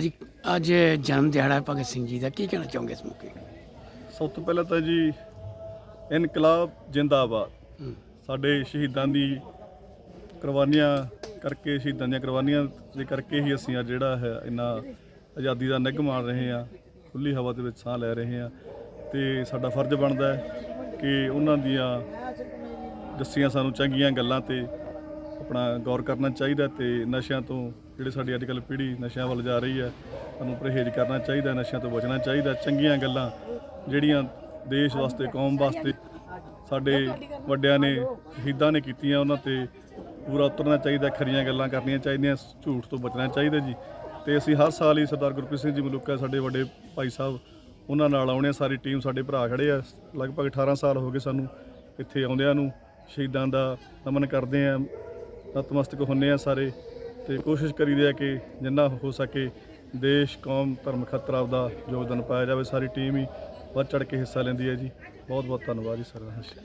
ਜੀ ਅੱਜ ਜਨਮ ਦਿਹਾੜਾ ਹੈ ਭਗਤ ਸਿੰਘ ਜੀ ਦਾ ਕੀ ਕਹਿਣਾ ਚਾਹੋਗੇ ਇਸ ਮੌਕੇ ਸਭ ਤੋਂ ਪਹਿਲਾਂ ਤਾਂ ਜੀ ਇਨਕਲਾਬ ਜਿੰਦਾਬਾਦ। ਸਾਡੇ ਸ਼ਹੀਦਾਂ ਦੀ ਕੁਰਬਾਨੀਆਂ ਕਰਕੇ ਸ਼ਹੀਦਾਂ ਦੀਆਂ ਕੁਰਬਾਨੀਆਂ ਦੇ ਕਰਕੇ ਹੀ ਅਸੀਂ ਅੱਜ ਜਿਹੜਾ ਹੈ ਇੰਨਾ ਆਜ਼ਾਦੀ ਦਾ ਨਿੱਘ ਮਾਣ ਰਹੇ ਹਾਂ ਖੁੱਲੀ ਹਵਾ ਦੇ ਵਿੱਚ ਸਾਹ ਲੈ ਰਹੇ ਹਾਂ ਤੇ ਸਾਡਾ ਫਰਜ਼ ਬਣਦਾ ਹੈ ਕਿ ਉਹਨਾਂ ਦੀਆਂ ਦੱਸੀਆਂ ਸਾਨੂੰ ਚੰਗੀਆਂ ਗੱਲਾਂ ਤੇ ਆਪਣਾ ਗੌਰ ਕਰਨਾ ਚਾਹੀਦਾ ਤੇ ਨਸ਼ਿਆਂ ਤੋਂ ਜਿਹੜੇ ਸਾਡੀ ਅੱਜ ਕੱਲ੍ਹ ਪੀੜ੍ਹੀ ਨਸ਼ਿਆਂ ਵੱਲ ਜਾ ਰਹੀ ਹੈ ਸਾਨੂੰ ਪਰਹੇਜ਼ ਕਰਨਾ ਚਾਹੀਦਾ ਨਸ਼ਿਆਂ ਤੋਂ ਬਚਣਾ ਚਾਹੀਦਾ ਚੰਗੀਆਂ ਗੱਲਾਂ ਜਿਹੜੀਆਂ ਦੇਸ਼ ਵਾਸਤੇ, ਕੌਮ ਵਾਸਤੇ ਸਾਡੇ ਵੱਡਿਆਂ ਨੇ, ਸ਼ਹੀਦਾਂ ਨੇ ਕੀਤੀਆਂ ਉਹਨਾਂ ਤੇ ਪੂਰਾ ਉਤਰਨਾ ਚਾਹੀਦਾ, ਖਰੀਆਂ ਗੱਲਾਂ ਕਰਨੀਆਂ ਚਾਹੀਦੀਆਂ, ਝੂਠ ਤੋਂ ਬਚਣਾ ਚਾਹੀਦਾ ਜੀ। ਤੇ ਅਸੀਂ ਹਰ ਸਾਲ ਹੀ ਸਰਦਾਰ ਗੁਰਪ੍ਰੀਤ ਸਿੰਘ ਜੀ ਮਲੂਕਾ ਸਾਡੇ ਵੱਡੇ ਭਾਈ ਸਾਹਿਬ, ਉਹਨਾਂ ਨਾਲ ਆਉਣੇ ਆ, ਸਾਰੀ ਟੀਮ ਸਾਡੇ ਭਰਾ ਖੜੇ ਆ। ਲਗਭਗ 18 ਸਾਲ ਹੋ ਗਏ ਸਾਨੂੰ ਇੱਥੇ ਆਉਂਦਿਆਂ ਨੂੰ, ਸ਼ਹੀਦਾਂ ਦਾ ਨਮਨ ਕਰਦੇ ਆ। ਨਤਮਸਤਕ ਹੁੰਨੇ ਆ ਸਾਰੇ ਤੇ ਕੋਸ਼ਿਸ਼ ਕਰੀਦੇ ਆ ਕਿ ਜਿੰਨਾ ਹੋ ਸਕੇ ਦੇਸ਼, ਕੌਮ, ਧਰਮ ਖਤਰ ਆਪਦਾ ਯੋਗਦਾਨ ਪਾਇਆ ਜਾਵੇ। ਸਾਰੀ ਟੀਮ ਹੀ ਵੱਧ ਚੜ ਕੇ ਹਿੱਸਾ ਲੈਂਦੀ ਹੈ ਜੀ। ਬਹੁਤ ਬਹੁਤ ਧੰਨਵਾਦ ਜੀ ਸਾਰਿਆਂ ਦਾ।